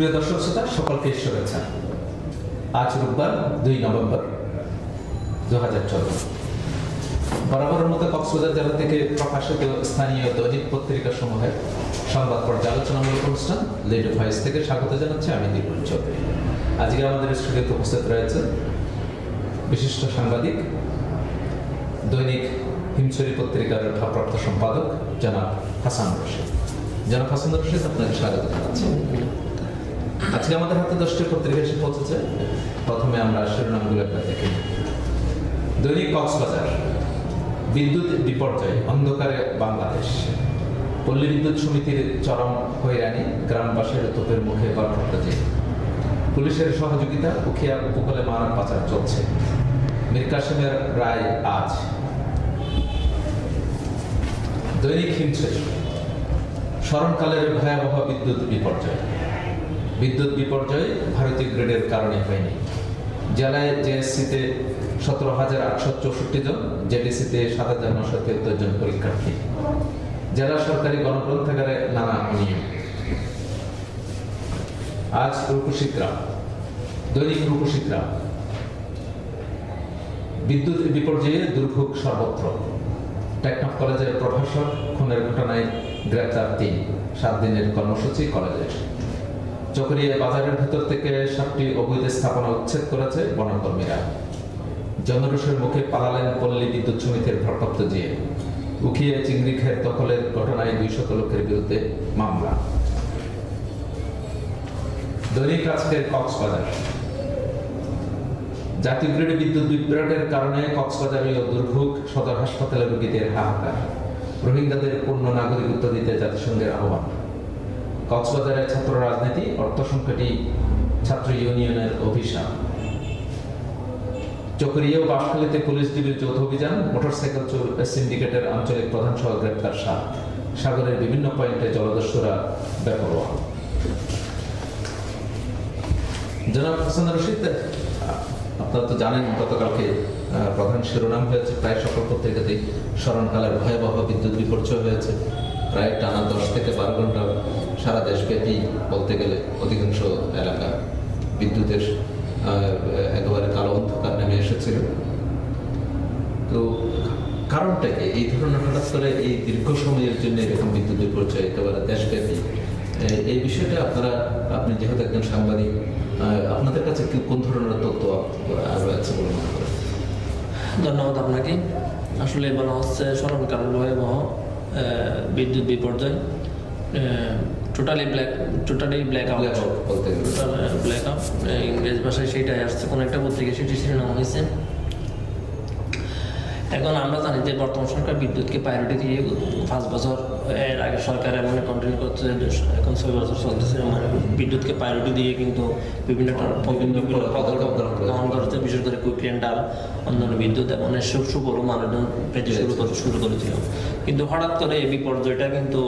সুপ্রিয় দর্শক শ্রোতা, সকলকে শুভেচ্ছা। আজ রোববার, দুই নভেম্বর দু হাজার চোদ্দ। বরাবরের মতো কক্সবাজার জেলা থেকে প্রকাশিত স্থানীয় দৈনিক পত্রিকা সমূহের সংবাদ পর্যালোচনামূলক অনুষ্ঠান লিড ভয়েস থেকে স্বাগত জানাচ্ছি আমি দীপুল চৌধুরী। আজকে আমাদের স্টুডিওতে উপস্থিত রয়েছে বিশিষ্ট সাংবাদিক, দৈনিক হিমছড়ি পত্রিকার ভারপ্রাপ্ত সম্পাদক জনাব হাসান রশিদ। জনাব হাসান রশিদ, আপনাকে স্বাগত জানাচ্ছি। আজকে আমাদের হাতে দশটি পত্রিকা এসে পৌঁছেছে। প্রথমে আমরা শিরোনামগুলো একটা দেখে দৈনিক কক্সবাজার, বিদ্যুৎ বিপর্যয়, অন্ধকারে বাংলাদেশ। পল্লী বিদ্যুৎ সমিতির চরম হয়রানি, গ্রামবাসীর তোপের মুখে যে পুলিশের সহযোগিতা, উখিয়া উপকূলে মানব পাচার চলছে। মীর কাসেমের রায় আজ। দৈনিক হিমছড়ি স্মরণকালের ভয়াবহ বিদ্যুৎ বিপর্যয়। বিদ্যুৎ বিপর্যয় ভারতীয় গ্রিডের কারণে হয়নি। জেলায় জেএসসিতে সতেরো হাজার আটশো চৌষট্টি জন, জেডিসিতে সাত হাজার নশো তিয়াত্তর জন পরীক্ষার্থী। জেলা সরকারি গণগ্রন্থাগারে নানা অনিয়ম। আজ রূপসী গ্রাম দৈনিক রূপসী গ্রাম বিদ্যুৎ বিপর্যয়ে দুর্ভোগ সর্বত্র। টেকনফ কলেজের প্রভাষক, খুনের ঘটনায় গ্রেপ্তার তিন। সাত দিনের কর্মসূচি কলেজের। চকরিয়া বাজারের ভিতর থেকে সাতটি অবৈধ স্থাপনা উচ্ছেদ করেছে বনকর্মীরা। জনরোষের মুখে পালালেন পল্লী বিদ্যুৎ সমিতির ভারপ্রাপ্ত জিএ উখিয়ে চিংড়ি খের দখলের ঘটনায় দুই শত লোকের বিরুদ্ধে মামলা। দৈনিক আজকের কক্সবাজার। জাতীয় বিদ্যুৎ বিভ্রাটের কারণে দুর্ভোগ সদর হাসপাতালে রোগীদের হাহাকার। রোহিঙ্গাদের পূর্ণ নাগরিকত্ব দিতে জাতিসংঘের আহ্বান। কক্সবাজারের ছাত্র রাজনীতি অর্থ সংকটই ছাত্র ইউনিয়নের অভিশাপ। চকরিয়া ও বাঁশখালীতে পুলিশ ডিবির যৌথ অভিযান, মোটরসাইকেল চোর সিন্ডিকেটের আঞ্চলিক প্রধান সহ গ্রেপ্তার সাত। সাগরের বিভিন্ন পয়েন্টে জলদস্যুরা বেপরোয়া। জনাব হাসান রশিদ, আপনারা তো জানেন গতকালকে প্রধান শিরোনাম হয়েছে, প্রায় সকল পত্রিকাতেই স্মরণকালের ভয়াবহ বিদ্যুৎ বিপর্যয় হয়েছে। প্রায় টানা দশ থেকে বারো ঘণ্টা সারা দেশব্যাপী বলতে গেলে অধিকাংশ এলাকা বিদ্যুতের একেবারে কালো অন্ধকার নেমে এসেছিল। তো কারণটা কি? এই ধরনের হঠাৎ করে এই দীর্ঘ সময়ের জন্য এরকম বিদ্যুৎ বিপর্যয় একেবারে দেশব্যাপী এই বিষয়টা আপনারা, আপনি যেহেতু একজন সাংবাদিক আপনাদের কাছে কোন ধরনের তথ্য রয়েছে বলে মনে করেন? ধন্যবাদ আপনাকে। আসলে বলা হচ্ছে স্মরণকাল ভয়াবহ বিদ্যুৎ বিপর্যয় totally black totally blackout blackout ইংরেজ ভাষায় সেটাই আসছে। কোনো একটা পত্রিকা সেটি শিরোনাম হয়েছে। এখন আমরা জানি যে বর্তমান সরকার বিদ্যুৎকে প্রায়োরিটি দিয়ে পাঁচ বছর এর আগে সরকার এমন কন্টিনিউ করছে যে এখন ছয় বছর চলতেছে মানে বিদ্যুৎকে প্রায়োরিটি দিয়ে কিন্তু বিভিন্ন গ্রহণ করছে। বিশেষ করে কুইক ডাল অন্যান্য বিদ্যুৎ এবং এসব সুবড় মানুষজন পেতে শুরু করে শুরু করেছিল। কিন্তু হঠাৎ করে এই বিপর্যয়টা কিন্তু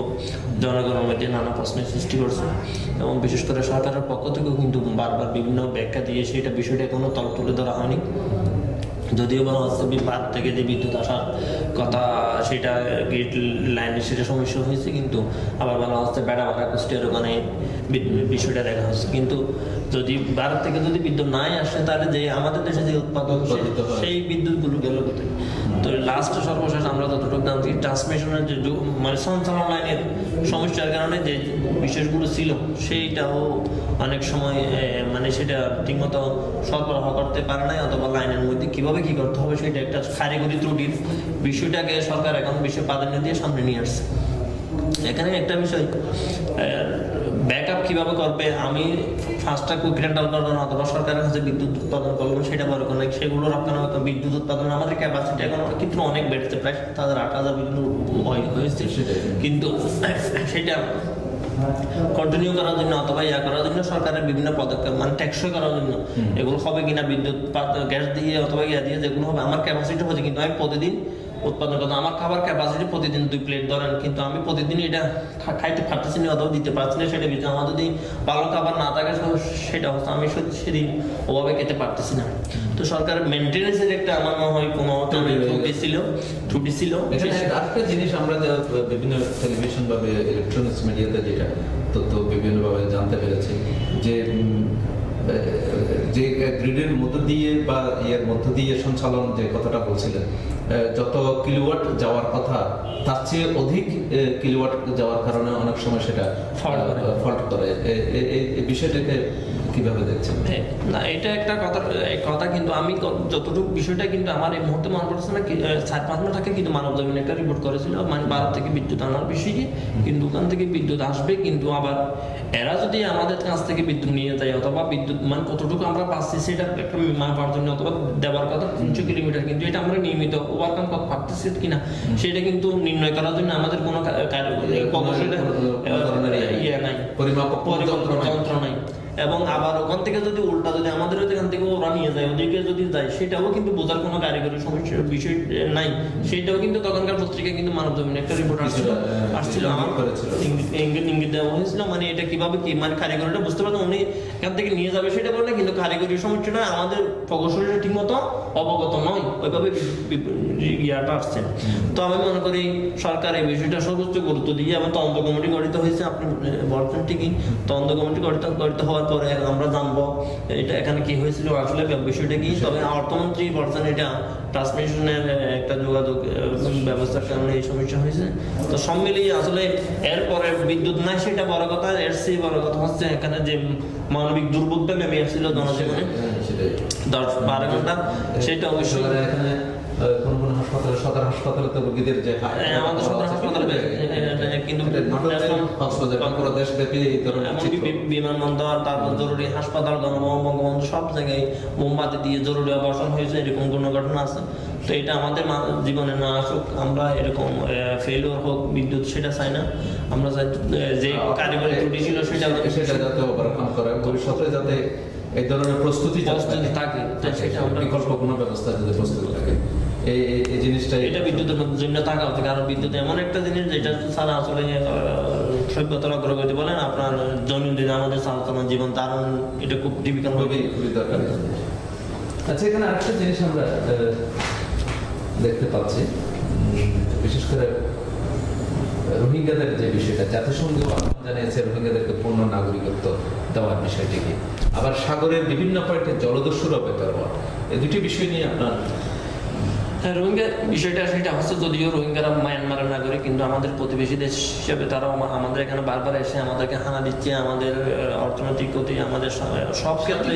জনগণের মধ্যে নানা প্রশ্নের সৃষ্টি করছে এবং বিশেষ করে সরকারের পক্ষ থেকেও কিন্তু বারবার বিভিন্ন ব্যাখ্যা দিয়ে সেটা বিষয়টা কোনো তল তুলে ধরা হয়নি। যদিও বলা হচ্ছে বাদ থেকে যে বিদ্যুৎ আসার কথা সেটা গ্রিড লাইনে সেটা সমস্যা হয়েছে কিন্তু আবার বলা হচ্ছে বেড়া বাঁধা কুষ্টিয়ার ওখানে বিষয়টা দেখা হচ্ছে কিন্তু যদি ভারত থেকে যদি বিদ্যুৎ নাই আসে তাহলে যে আমাদের দেশে যে উৎপাদন। সেই বিদ্যুৎগুলো গেল তো লাস্ট সর্বশেষ আমরা যতটুকু জানছি ট্রান্সমিশনের যে মানে সঞ্চালন লাইনের সমস্যার কারণে যে বিষয়গুলো ছিল, সেইটাও অনেক সময় মানে সেটা ঠিকমতো সরবরাহ করতে পারে নাই, অথবা লাইনের মধ্যে কীভাবে কি করতে হবে সেটা একটা কারিগরি ত্রুটির বিষয়টাকে সরকার এখন বিষয় প্রাধান্য দিয়ে সামনে নিয়ে আসছে। এখানে একটা বিষয় ব্যাকআপ কীভাবে করবে? আমি ফার্স্টটা কুইক রেন্টাল করবেন অথবা সরকারের কাছে বিদ্যুৎ উৎপাদন করবেন সেটা বড় কোনো সেগুলো রক্ষণাবেক্ষণ বিদ্যুৎ উৎপাদন আমাদের ক্যাপাসিটি এখন কিন্তু অনেক বেড়েছে প্রায় সাত হাজার আট হাজার হয়েছে। কিন্তু সেটা কন্টিনিউ করার জন্য অথবা ইয়া করার জন্য সরকারের বিভিন্ন পদক্ষেপ মানে টেকসই করার জন্য। এগুলো হবে কিনা বিদ্যুৎ গ্যাস দিয়ে অথবা ইয়া দিয়ে যেগুলো হবে আমার ক্যাপাসিটি হচ্ছে কিন্তু আমি প্রতিদিন উৎপাদন করতে আমার খাবার ক্যাপাসিটি প্রতিদিন দুই প্লেট ধরেন কিন্তু আমি প্রতিদিন এটা খাইতে পারতেছি না অথবা দিতে পারছি না সেটা বিষয়। আমার যদি ভালো খাবার না থাকে সেটা হচ্ছে আমি সত্যি সেদিন ওভাবে খেতে পারতেছি না। তো সরকারের মেনটেন্যান্সের একটা আমার মনে হয় কোনো ত্রুটি ছিল ত্রুটি ছিল। এখানে জিনিস আমরা বিভিন্ন টেলিভিশন বা ইলেকট্রনিক্স মিডিয়াতে যেটা তথ্য বিভিন্নভাবে জানতে পেরেছি যে যে গ্রিডের মধ্য দিয়ে বা ইয়ের মধ্য দিয়ে সঞ্চালন যে কথাটা বলছিলেন যত কিলোওয়াট যাওয়ার কথা তার চেয়ে অধিক কিলোওয়াট যাওয়ার কারণে অনেক সময় সেটা। ফল্ট করে এই বিষয়টাকে কীভাবে দেখছেন? হ্যাঁ, না এটা একটা কথা কথা কিন্তু আমি যতটুকু বিষয়টা কিন্তু আমার এই মুহূর্তে মনে পড়ছে না চার পাঁচ মাস আগে কিন্তু মানব জমিন একটা রিপোর্ট করেছিল মানে ভারত থেকে বিদ্যুৎ আনার বিষয়ে কিন্তু ওখান থেকে বিদ্যুৎ আসবে কিন্তু আবার এরা যদি আমাদের কাছ থেকে বিদ্যুৎ নিয়ে যায় অথবা বিদ্যুৎ মানে কতটুকু আমরা পাচ্ছি সেটা একটা মাপার জন্য অথবা দেওয়ার কথা তিনশো কিলোমিটার কিন্তু এটা আমরা নিয়মিত ওভারকাম করতে পারতেছি কিনা সেটা কিন্তু নির্ণয় করার জন্য আমাদের কোনো ইয়ে ইয়ে পরিমাপক যন্ত্র নাই। এবং আবার ওখান থেকে যদি উল্টা যদি আমাদের এখান থেকে ওরা নিয়ে যায় ওদিকে যদি যায় সেটাও কিন্তু বোঝার কোনো কারিগরি সমস্যার বিষয় নাই। সেটাও কিন্তু তখনকার পত্রিকায় কিন্তু মানব জমিন একটা রিপোর্ট আসছিল কিছুটা, আসছিল। আমার ইঙ্গিত ইঙ্গিত দেওয়া হয়েছিল মানে এটা কীভাবে কি মানে কারিগরিটা বুঝতে পারতো উনি এখান থেকে নিয়ে যাবে সেটা বলে কিন্তু কারিগরি সমস্যাটা আমাদের প্রকৌশলীরা ঠিক মতো অবগত নয়। ওইভাবে ইয়াটা আসছে। তো আমি মনে করি সরকার এই বিষয়টা সর্বোচ্চ গুরুত্ব দিয়ে এবং তদন্ত কমিটি গঠিত হয়েছে আপনি বলছেন ঠিকই তদন্ত কমিটি গঠিত গঠিত হওয়ার পরে আমরা জানব এটা এখানে কি হয়েছিল আসলে বিষয়টা কি? তবে অর্থমন্ত্রী বলছেন এটা ট্রান্সমিশনের একটা যোগাযোগ ব্যবস্থার কারণে এই সমস্যা হয়েছে। তো সব মিলিয়ে আসলে এরপরে বিদ্যুৎ নাই সেটা বড় কথা। এর চেয়ে বড় কথা হচ্ছে এখানে যে মানবিক দুর্ভোগটা নেমে আসছিল জনজীবনে। হ্যাঁ, দশ বারো ঘণ্টা সেটা অবশ্যই কোন কোন হাসপাতালে সদর হাসপাতালে তো রোগীদের যে হ্যাঁ, আমাদের সদর হাসপাতালে কিন্তু দেশব্যাপী এই ধরনের চিত্র। বি- বিমানবন্দর তারপর জরুরি হাসপাতাল বঙ্গবন্ধু সব জায়গায় মোমবাতি দিয়ে জরুরি অপারেশন হয়েছে এরকম কোনো ঘটনা আছে? তো এটা আমাদের জীবনে না আসুক আমরা এরকম ফেলিওর হোক বিদ্যুৎ সেটা চাই না। আমরা চাই যে কারিগরি ত্রুটি ছিল সেটা সেটা যাতে ওভারকাম করে ভবিষ্যতে যাতে এই ধরনের প্রস্তুতি থাকে, সেটা আমরা- বিকল্প কোনো ব্যবস্থা যদি প্রস্তুতি থাকে। এই এই- এই এটা বিদ্যুতের জন্য থাকা উচিত। কারণ বিদ্যুৎ এমন একটা জিনিস যেটা ছাড়া আসলে সভ্যতার অগ্রগতি বলেন আপনার দৈনন্দিন আমাদের সাধারণ জীবন তার এটা খুব ডিফিকাল্ট খুবই খুবই দরকারি। আচ্ছা এখানে আরেকটা জিনিস আমরা দেখতে পাচ্ছি। বিশেষ করে রোহিঙ্গাদের যে বিষয়টা জাতিসংঘ জানিয়েছে রোহিঙ্গাদেরকে পূর্ণ নাগরিকত্ব দেওয়ার বিষয়টিকে আবার সাগরের বিভিন্ন পয়েন্টে জলদস্যুর অপেক্ষা হওয়া এই দুটি বিষয় নিয়ে আপনার হ্যাঁ রোহিঙ্গা বিষয়টা সেটা হচ্ছে যদিও রোহিঙ্গারা মায়ানমারের নাগরিক কিন্তু আমাদের প্রতিবেশী দেশ হিসেবে তারা আমাদের এখানে বারবার এসে আমাদেরকে হানা দিচ্ছে আমাদের অর্থনৈতিক ক্ষতি আমাদের সব ক্ষেত্রে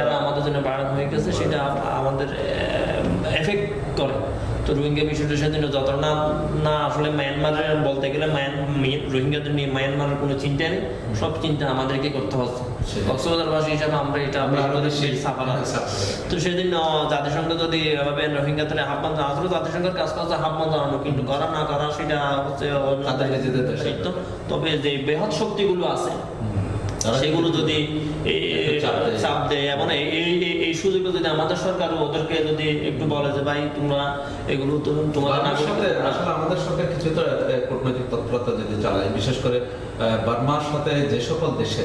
এরা আমাদের জন্য বাড়ানো হয়ে গেছে সেটা আমাদের এফেক্ট করে। তো রোহিঙ্গা বিষয়টা সেদিন যত না না আসলে মায়ানমারের বলতে গেলে রোহিঙ্গাদের নিয়ে মায়ানমারের কোনো চিন্তা নেই সব চিন্তা আমাদেরকে করতে হচ্ছে কক্সবাজারবাসী হিসাবে আমরা এটা। সাফার। তো সেদিন জাতিসংঘ যদি এভাবে রোহিঙ্গাদের আহ্বান আসলে জাতিসংঘের কাজ কাজ আহ্বান জানানো কিন্তু করা না করা সেটা হচ্ছে। তবে যে বৃহৎ শক্তিগুলো আছে সেগুলো যদি চাপ দেয়। এবং এই সুযোগে যদি আমাদের সরকার ওদেরকে যদি একটু বলে যে ভাই তোমরা এগুলো তোমাদের আসলে আমাদের সরকার কিছু তো কূটনৈতিক তৎপরতা যদি চালায় বিশেষ করে বার্মার সাথে যে সকল দেশে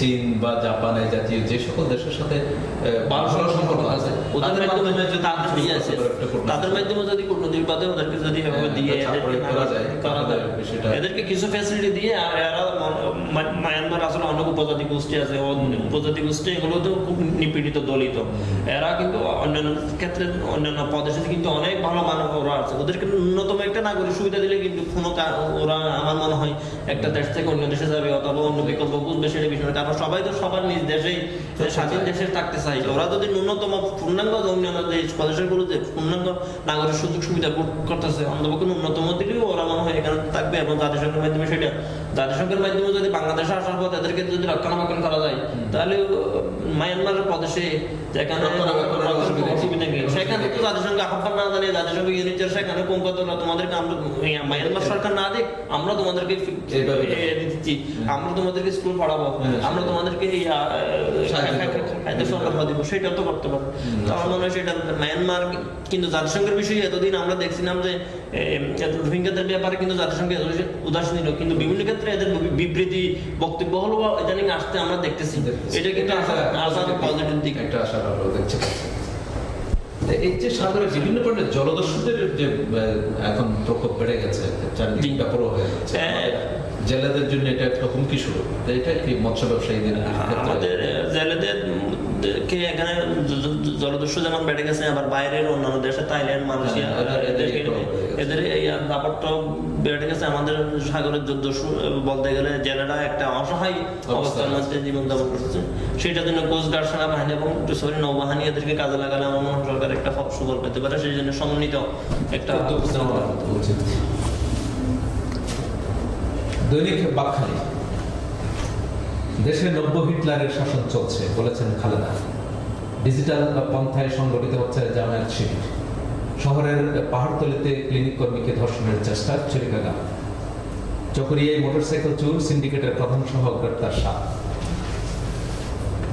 চীন বা জাপান এই জাতীয় যে সকল দেশের সাথে ভালো সম্পর্ক আছে। তাদের মাধ্যমে যদি তাদের দিয়ে আছে। তাদের মাধ্যমে যদি কূটনৈতিক ওদেরকে যদি এভাবে হ্যাঁ, দিয়ে এদেরকে কিছু ফ্যাসিলিটি দিয়ে আর এরা মায়ানমার আসলে অনেক উপজাতি গোষ্ঠী আছে। উপজাতি গোষ্ঠী এগুলো তো খুব নিপীড়িত দলিত। এরা কিন্তু অন্যান্য ক্ষেত্রে অন্যান্য প্রদেশে কিন্তু অনেক ভালো মানব ওরা আছে। ওদেরকে ন্যূনতম একটা নাগরিক সুবিধা দিলে কিন্তু কোনো ওরা আমার মনে হয় একটা দেশ থেকে অন্য দেশে যাবে অথবা অন্য বিকল্প বুঝবে সেটা বিষয়। কারণ সবাই তো সবার নিজ দেশেই স্বাধীন দেশে থাকতে চাই ওরা যদি ন্যূনতম পূর্ণাঙ্গ অন্যান্য যে প্রদেশগুলো যে পূর্ণাঙ্গ নাগরিক সুযোগ সুবিধা করতেছে অন্তপক্ষে ন্যূনতম দিলেও ওরা মনে হয় এখানে থাকবে এবং জাতিসংঘের মাধ্যমে সেটা জাতিসংঘের মাধ্যমে যদি বাংলাদেশে আসার পর তাদেরকে যদি রক্ষণাবেক্ষণ করা যায় তাহলে মায়ানমারের প্রদেশে যেখানে নেই। সেখানে তো জাতিসংঘ আহ্বান না জানিয়ে জাতিসংঘ ইউনিটের সেখানে কোন কত তোমাদের তোমাদেরকে আমরা মায়ানমার সরকার না দিক আমরা তোমাদেরকে দিচ্ছি। আমরা তোমাদেরকে স্কুল পড়াবো। হ্যাঁ, আমরা তোমাদেরকে দিব সেটা তো করতে পারব। আমার মনে হয় সেটা মায়ানমার কিন্তু জাতিসংঘের বিষয়ে এতদিন আমরা দেখছিলাম যে রোহিঙ্গাদের ব্যাপারে কিন্তু জাতিসংঘ উদাসীন ছিল কিন্তু বিভিন্ন ক্ষেত্রে এদের বিবৃতি বক্তব্য হলো ইদানিং আসতে আমরা দেখতেছি। এটা কিন্তু আসার পজিটিভ দিক। একটা দেখতে পাচ্ছি। এই যে সাগরে বিভিন্ন পয়েন্টে জলদস্যুদের যে এখন প্রকোপ বেড়ে গেছে চারিদিক জি। হয়ে গেছে হ্যাঁ। জেলেদের জন্য এটা একটা হুমকি শুরু এটা কি মৎস্য ব্যবসায়ীদের আমাদের জেলেদের কে এখানে জলদস্যু যেমন বেড়ে গেছে আবার বাইরের অন্যান্য দেশে থাইল্যান্ড মালয়েশিয়া হ্যাঁ, এদের- এই ব্যাপারটাও বেড়ে গেছে। আমাদের সাগরের দস্যু বলতে গেলে জেলেরা একটা অসহায় অবস্থার মধ্যে জীবন যাপন করছে সেটার জন্য কোস্টগার্ড সেনাবাহিনী এবং সরি নৌবাহিনী এদেরকে কাজে লাগালে আমার মনে সরকার একটা সুফল পেতে পারে। সেই জন্য সমন্বিত একটা দৈনিক বাকখালী। দেশে নব্য হিটলারের শাসন চলছে, বলেছেন খালেদা। ডিজিটাল পন্থায় সংগঠিত হচ্ছে জামায়াত শিবির। শহরের পাহাড়তলিতে ক্লিনিক কর্মীকে ধর্ষণের চেষ্টা, ছুরিকাঘাত। চকরিয়ায় মোটরসাইকেল চুর, সিন্ডিকেটের প্রধান সহ গ্রেপ্তার সাত।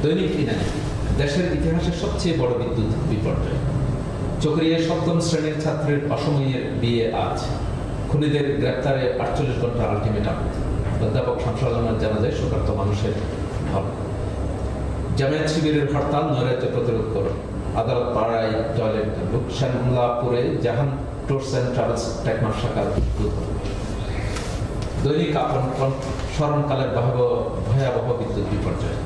দৈনিক ইনানি দেশের ইতিহাসের সবচেয়ে বড় বিদ্যুৎ বিপর্যয়। চকরিয়ায় সপ্তম শ্রেণির ছাত্রের অসময়ের বিয়ে আজ। খুনিদের গ্রেপ্তারে আটচল্লিশ ঘণ্টা আলটিমেটাম। অধ্যাপক শামসুল আলমের জানা যায় শোকার্ত মানুষের ঢল জামায়াত শিবিরের হরতাল, নৈরাজ্য প্রতিরোধ করুন আদালত পাড়ায় টয়লেট শ্যামলাপুরে জাহান ট্যুরস অ্যান্ড ট্রাভেলস টেকমার শাখার দৈনিক আপন স্মরণকালের ভয়াবহ ভয়াবহ বিদ্যুৎ বিপর্যয়।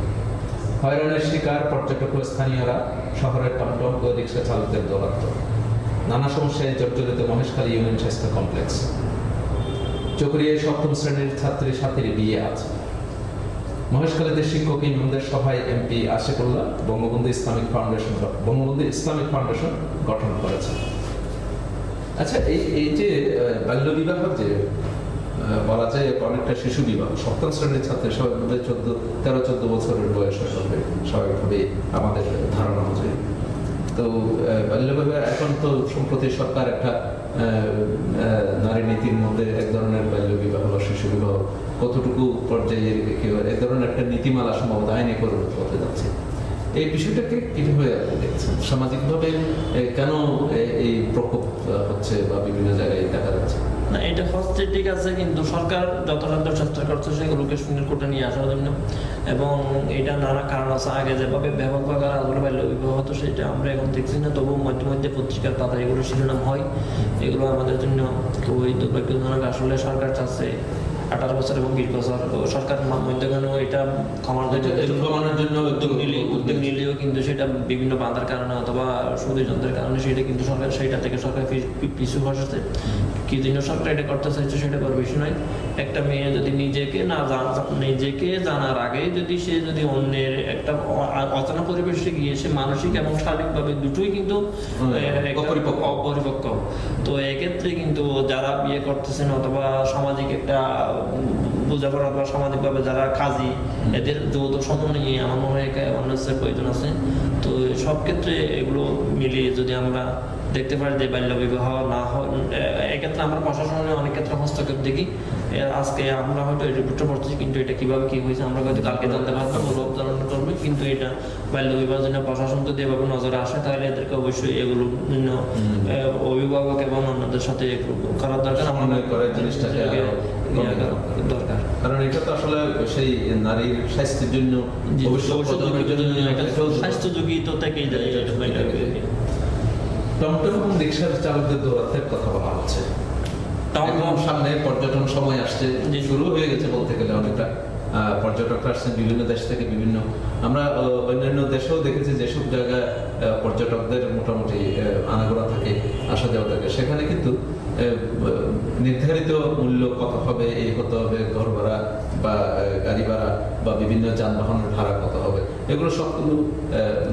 হয়রানির শিকার পর্যটক স্থানীয়রা, শহরের টমটম ও রিক্সা চালকদের দৌরাত্ম নানা সমস্যায় জর্জরিত মহেশখালী ইউনিয়ন স্বাস্থ্য কমপ্লেক্স। চকরিয়ায় সপ্তম শ্রেণির ছাত্রী সাথীর বিয়ে আছে। মহেশখালীতে শিক্ষক ইমামদের সভায় MP Ashikullah Bangabandhu Islamic Foundation Bangabandhu Islamic Foundation গঠন করেছে আচ্ছা এই এই যে বাল্য বিবাহ যে বলা যায় অনেকটা শিশু বিবাহ সপ্তম শ্রেণির ছাত্রের সবাই বোধ চোদ্দ তেরো চোদ্দ বছরের বয়স হবে স্বাভাবিকভাবে আমাদের ধারণা অনুযায়ী। তো আহ, বাল্য বিবাহ এখন তো সম্প্রতি সরকার একটা নারী নীতির মধ্যে এক ধরনের বাল্য বিবাহ বা শিশু বিবাহ কতটুকু পর্যায়ে এক ধরনের একটা নীতিমালা সম্ভবত আইনে পরিণত হতে যাচ্ছে। এই বিষয়টাকে কীভাবে আপনি দেখছেন? সামাজিকভাবে কেন এই প্রকোপ হচ্ছে বা বিভিন্ন জায়গায় হচ্ছে ঠিক আছে কিন্তু সরকার দূর চেষ্টা করছে সেগুলোকে সুন্দর করে নিয়ে আসার জন্য। এবং এটা নানা কারণ আছে। আগে যেভাবে ব্যাপকভাবে আগ্রহ বাল্য বিবাহ হতো সেটা আমরা এখন দেখছি না। তবু মধ্যে মধ্যে পত্রিকার পাতায় এগুলো শিরোনাম হয়। এগুলো আমাদের জন্য খুবই দুর্ভাগ্যজনক। আসলে সরকার চাচ্ছে আঠারো বছর এবং বিশ বছর। সরকার মধ্যখানেও এটা জন্য কমানোর জন্য উদ্যোগ নিলে উদ্যোগ নিলেও কিন্তু সেটা বিভিন্ন বাধার কারণে অথবা সুবিধন্ত্রের কারণে সেটা কিন্তু সরকার সেইটা থেকে সরকার পিছু বসেছে কি জন্য সরকার এটা করতে চাইছে সেটা বড় বিষয় নয়। একটা মেয়ে যদি নিজেকে না নিজেকে জানার আগে যদি সে যদি অন্যের একটা অচেনা পরিবেশে গিয়ে সে মানসিক এবং শারীরিকভাবে দুটোই কিন্তু। অপরিপক্ক। তো এক্ষেত্রে কিন্তু যারা বিয়ে করতেছেন অথবা সামাজিক একটা বোঝাপড়া অথবা সামাজিকভাবে যারা কাজী, এদের যৌথ সমন্বয়ে আমার মনে হয় অ্যাওয়ারনেসের প্রয়োজন আছে। তো সব ক্ষেত্রে এগুলো মিলিয়ে যদি আমরা দেখতে পারি যে বাল্য বিবাহ না হয় এক্ষেত্রে আমরা প্রশাসনের অনেক ক্ষেত্রে হস্তক্ষেপ দেখি। আজকে আমরা হয়তো রিপোর্টটা পড়তেছি, কিন্তু এটা কীভাবে কি হয়েছে আমরা হয়তো কালকে জানতে অবধারণ করবে কিন্তু এটা বাল্য বিবাহের জন্য প্রশাসন যদি এভাবে নজরে আসে তাহলে এদেরকে অবশ্যই এগুলো এ, অভিভাবক এবং অন্যদের সাথে করার দরকার আমার দরকার। কারণ এটা তো আসলে সেই নারীর স্বাস্থ্যের জন্য স্বাস্থ্য ঝুঁকি তো থেকেই যায় টমটম এবং রিক্সার চালকদের দৌরাত্মের কথা বলা হচ্ছে? সামনে পর্যটন সময় আসছে। শুরু হয়ে গেছে বলতে গেলে অনেকটা। পর্যটকরা আসছেন বিভিন্ন দেশ থেকে বিভিন্ন। আমরা অন্যান্য দেশেও দেখেছি যেসব জায়গায় পর্যটকদের মোটামুটি আহ, আনাগোনা থাকে আসা যাওয়া থাকে সেখানে কিন্তু নির্ধারিত মূল্য কত হবে এই হতে হবে ঘর ভাড়া বা গাড়ি ভাড়া বা বিভিন্ন যানবাহনের ভাড়া কত হবে এগুলো সবগুলো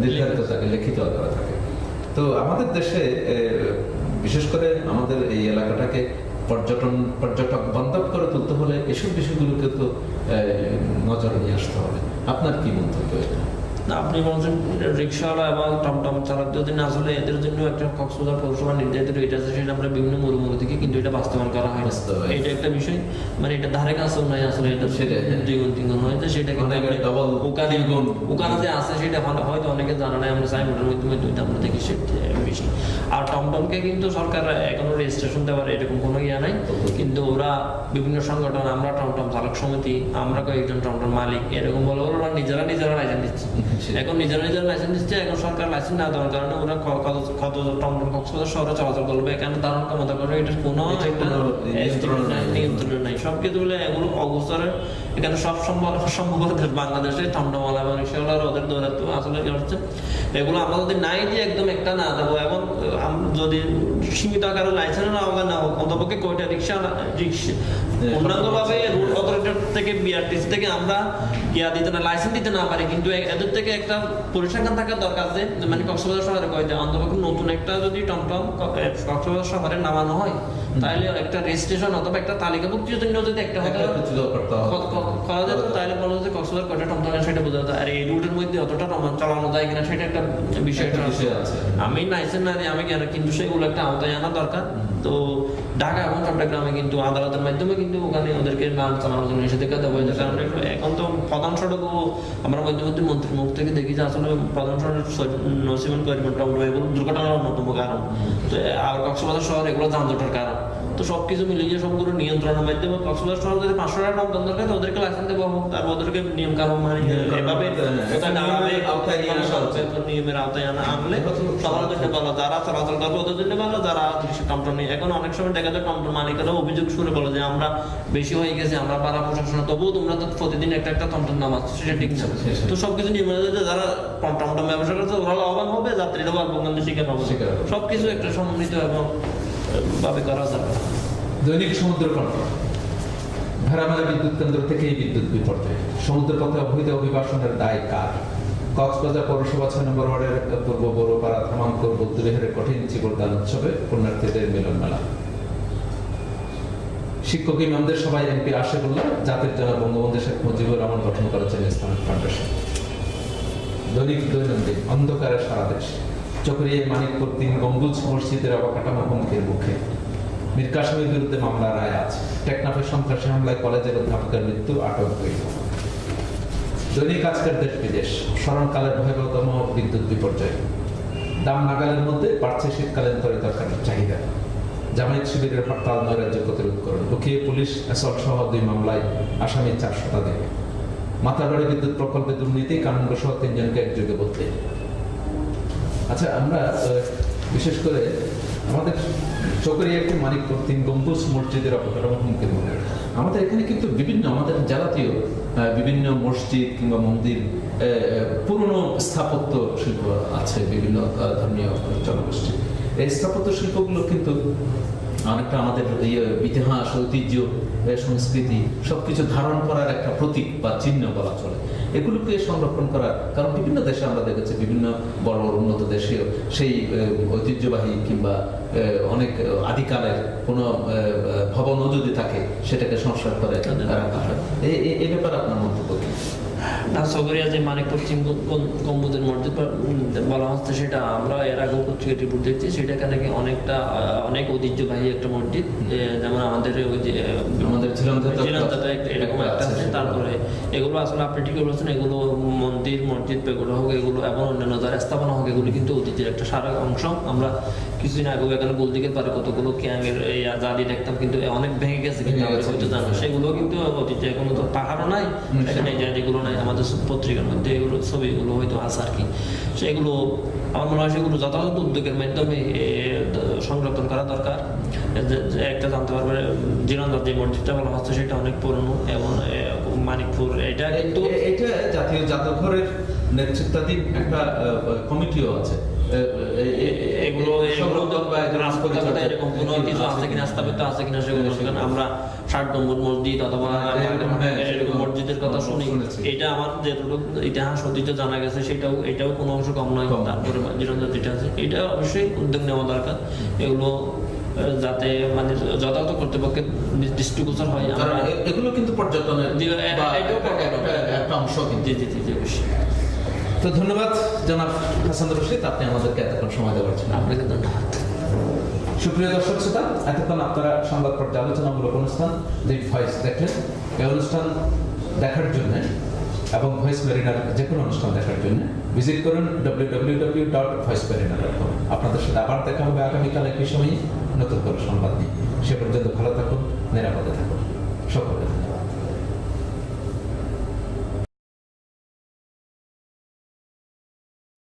নির্ধারিত থাকে লিখিত আকারে থাকে। তো আমাদের দেশে বিশেষ করে আমাদের এই এলাকাটাকে পর্যটন পর্যটক বান্ধব করে তুলতে হলে এসব বিষয়গুলোকে তো নজরে নিয়ে আসতে হবে। আপনার কি মন্তব্য এটা? না, আপনি বলছেন রিক্সাওয়ালা এবং টমটম চালক যদি না আসলে এদের জন্য একটা কক্সবাজার পৌরসভা নির্ধারিত রেট আছে সেটা আমরা বিভিন্ন মরুমুরু থেকে কিন্তু এটা বাস্তবায়ন করা হয়। এটা একটা বিষয়। মানে এটা ধারে কাছেও নাই আসলে এটা হ্যাঁ। সেটা কিন্তু অনেকে আপনি double, ওখানে তিনগুণ। ওখানে যে আছে সেটা হয়তো- অনেকে জানা নাই আমরা সাইনবোর্ডের মাধ্যমে দুইটা আমরা দেখি সেটা। বেশি। আর টমটমকে কিন্তু সরকার এখনও রেজিস্ট্রেশন দেওয়ার এরকম কোনো ইয়ে নাই। কিন্তু ওরা বিভিন্ন সংগঠন আমরা টমটম চালক সমিতি আমরা কয়েকজন টমটম মালিক এরকম বলে ওরা নিজেরা নিজেরা লাইসেন্স দিচ্ছে। এখন নিজেরা নিজেরা লাইসেন্স দিচ্ছে এখন সরকার লাইসেন্স না দেওয়ার কারণে ওরা কত কত টমটম কক্সবাজার শহরে চলাচল করবে এখানে ধারণ ক্ষমতা করে এটা কোনো নিয়ন্ত্রণ নাই, সব কিছু বলে এগুলো অবসরে এখানে সব সম্ভব সম্ভবত বাংলাদেশে টমটমওয়ালা এবং রিক্সাওয়ালার ওদের দৌরাত্ম আসলে কি হচ্ছে? এগুলো আমরা যদি নাই দিয়ে একদম একটা না দেবো। এবং যদি সীমিত আকারে লাইসেন্স না হবে না হোক অন্তপক্ষে কয়টা রিক্সা রিক্সা পূর্ণাঙ্গভাবে রুট অথরিটির থেকে বিআরটিসি থেকে আমরা ইয়া দিতে না লাইসেন্স দিতে না পারি। কিন্তু এদের থেকে একটা পরিসংখ্যান থাকার দরকার যে মানে কক্সবাজার শহরে কয়টা? অন্তপক্ষে নতুন একটা যদি টমটম কক্সবাজার শহরে নামানো হয় তাহলে একটা রেজিস্ট্রেশন অথবা একটা তালিকাভুক্তির জন্য যদি একটা হতো করা যেত তাহলে বলা যেত কক্সবাজার কয়টা আছে সেটা বোঝা আর এই রুটের মধ্যে অতটা চালানো যায় কিনা সেটা একটা বিষয়। আমি লাইসেন্স না আমি কেন? কিন্তু সেগুলো একটা আওতায় আনা দরকার। তো ঢাকা এবং চট্টগ্রামে কিন্তু আদালতের মাধ্যমে কিন্তু ওখানে ওদেরকে নাম চালানোর জন্য নিষেধাজ্ঞা দেওয়া হয়েছে। কারণ এখন তো প্রধান সড়কও আমরা মধ্যবর্তী মন্ত্রীর মুখ থেকে দেখি যে আসলে প্রধান সড়ক নসিমন করিমন টমটম এগুলো দুর্ঘটনার অন্যতম কারণ। তো আর কক্সবাজার শহর এগুলো যানজটের কারণ। তো সবকিছু মিলিয়ে সবগুলো নিয়ন্ত্রণের মাধ্যমে কক্সবাজার শহর যদি পাঁচশো টাকা টমটম দরকার তো ওদেরকে লাইসেন্স দেবো তারপর ওদেরকে নিয়ম কানুন মানে এভাবে নিয়মের আওতায় আনা আনলে সবার জন্য ভালো। যারা চলাচল করবে ওদের জন্য ভালো যারা টমটম নিয়ে এখন অনেক সময় দেখা যায় টমটম মালিকেরা অভিযোগ শুরু বলে যে আমরা বেশি হয়ে গেছি আমরা পাড়া প্রশাসন। তবুও তোমরা তো প্রতিদিন একটা একটা টমটম নামাচ্ছ সেটা ঠিক না। তো সবকিছু নিয়ম যারা টমটম ব্যবসা করছে ওরা লাভবান হবে যাত্রীরা শিকার হবে শিকার হবে। সবকিছু একটা সমন্বিত এবং ভাবে করা যাবে দৈনিক সমুদ্র কন্ট্রোল ভেড়ামারা বিদ্যুৎ কেন্দ্র থেকেই বিদ্যুৎ বিপর্যয়। সমুদ্র পথে অবৈধ অভিবাসনের দায় কার? কক্সবাজার পৌরসভা ছয় নম্বর ওয়ার্ডের পূর্ব বড়পাড়া থামাঙ্কর বৌদ্ধবিহারের কঠিন চিবরদান উৎসবে পুণ্যার্থীদের মিলন মেলা শিক্ষক ইমামদের সবাই এমপি আশেকুল্লাহ, জাতির জন্য বঙ্গবন্ধু শেখ মুজিবুর রহমান গঠন করেছেন ইসলামিক ফাউন্ডেশন। দৈনিক দৈনন্দিন অন্ধকারে সারা দেশ। গম্বুজ মসজিদের অবকাঠামো হুমকির মুখে। মীর কাসেমের বিরুদ্ধে মামলা রায় আছে। টেকনাফের সন্ত্রাসী হামলায় কলেজের অধ্যাপকের মৃত্যু আটক দৈনিক আজকের দেশ বিদেশ। স্মরণকালের ভয়াবহতম বিদ্যুৎ বিপর্যয়। দাম নাগালের মধ্যে বাড়ছে শীতকালীন চাহিদা। জামায়াত শিবিরের হরতাল নৈরাজ্য লুকিয়ে পুলিশ অ্যাসল্ট সহ দুই মামলায় আসামি চার শতাধিক। মাথাবাড়ি বিদ্যুৎ প্রকল্পে দুর্নীতি কানুনগো সহ তিনজনকে একযোগে বদলে। আচ্ছা আমরা বিশেষ করে আমাদের চকরি একটি মানিকপুর তিন গম্বুজ মসজিদের অপকাঠামো হুমকির মুখে আমাদের এখানে কিন্তু বিভিন্ন, আমাদের জাতীয় বিভিন্ন মসজিদ কিংবা মন্দির পুরনো স্থাপত্য শিল্প আছে, বিভিন্ন ধর্মীয় জনগোষ্ঠী। এই স্থাপত্য শিল্পগুলো কিন্তু অনেকটা আমাদের ইয়ে ইতিহাস, ঐতিহ্য সংস্কৃতি সবকিছু ধারণ করার একটা প্রতীক বা চিহ্ন বলা চলে। এগুলোকে সংরক্ষণ করা কারণ বিভিন্ন দেশে আমরা দেখেছি বিভিন্ন বড় বড় উন্নত দেশেও সেই ঐতিহ্যবাহী কিংবা অনেক আদিকালের কোনো ভবনও যদি থাকে সেটাকে সংস্কার করে রাখা হয়। এ ব্যাপারে আপনার মন্তব্য কি? সগরিয়া যে মানিক পশ্চিম গম্বুজের মসজিদ বলা হচ্ছে সেটা আমরা এর আগেও পত্রিকার রিপোর্ট দেখছি। সেটা নাকি অনেকটা অনেক ঐতিহ্যবাহী একটা মসজিদ। যেমন আমাদের ওই যে আমাদের এরকম একটা আছে, তারপরে এগুলো আসলে আপনি ঠিকই বলেছেন এগুলো মন্দির মসজিদ হোক এগুলো এবং অন্যান্য যারা স্থাপনা হোক এগুলো কিন্তু ঐতিহ্যের একটা সারা অংশ। আমরা কিছুদিন আগেও এখানে গোলদিকের পারে কতগুলো ক্যাঙের জালি দেখতাম কিন্তু অনেক ভেঙে গেছে কিন্তু আমরা হয়তো জানো সেগুলো কিন্তু ঐতিহ্য এখনও তো পাহাড়ও নাই। এখানে এই জায়গাগুলো নাই। আমাদের পত্রিকার মধ্যে এগুলো ছবিগুলো হয়তো আছে আর কি। সেগুলো আমার মনে হয় সেগুলো যথাযথ উদ্যোগের মাধ্যমে সংরক্ষণ করা দরকার। একটা জানতে পারবে জিরন্দার যে মসজিদটা বলা হচ্ছে সেটা অনেক পুরনো এবং মানিকপুর এটা কিন্তু এটা জাতীয় জাদুঘরের নেতৃত্বাধীন একটা কমিটিও আছে। এগুলো এগুলো রাজপথে এরকম কোনো কিছু আছে কিনা স্থাপিত আছে কিনা সেগুলো আমরা ষাট নম্বর মসজিদ অথবা হ্যাঁ, এরকম সেরকম মসজিদের কথা শুনি। এটা আমার যেটুকু ইতিহাস ঐতিহ্য জানা গেছে সেটাও এটাও কোনো অংশ কম নয় তারপরে যেটা আছে। এটা অবশ্যই উদ্যোগ নেওয়া দরকার। এগুলো যাতে মানে যথাযথ কর্তৃপক্ষের দৃষ্টিগোচর হয়। এগুলো কিন্তু পর্যটনের অংশ জি জি জি অবশ্যই। তো তো ধন্যবাদ জনাব হাসান রশিদ। আপনি আমাদেরকে এতক্ষণ সময় দেওয়ার জন্য। আপনাকে ধন্যবাদ। সুপ্রিয় দর্শক শ্রোতা, এতক্ষণ আপনারা সংবাদ পর্যালোচনামূলক অনুষ্ঠান দি ভয়েস দেখলেন। এই অনুষ্ঠান দেখার জন্য এবং ভয়েস মেরিনার যে কোনো অনুষ্ঠান দেখার জন্য ভিজিট করুন W W W dot voice Marina dot com আপনাদের সাথে আবার দেখা হবে আগামীকাল একই সময়ে নতুন করে সংবাদ নিয়ে। সে পর্যন্ত ভালো থাকুন, নিরাপদে থাকুন। সকলে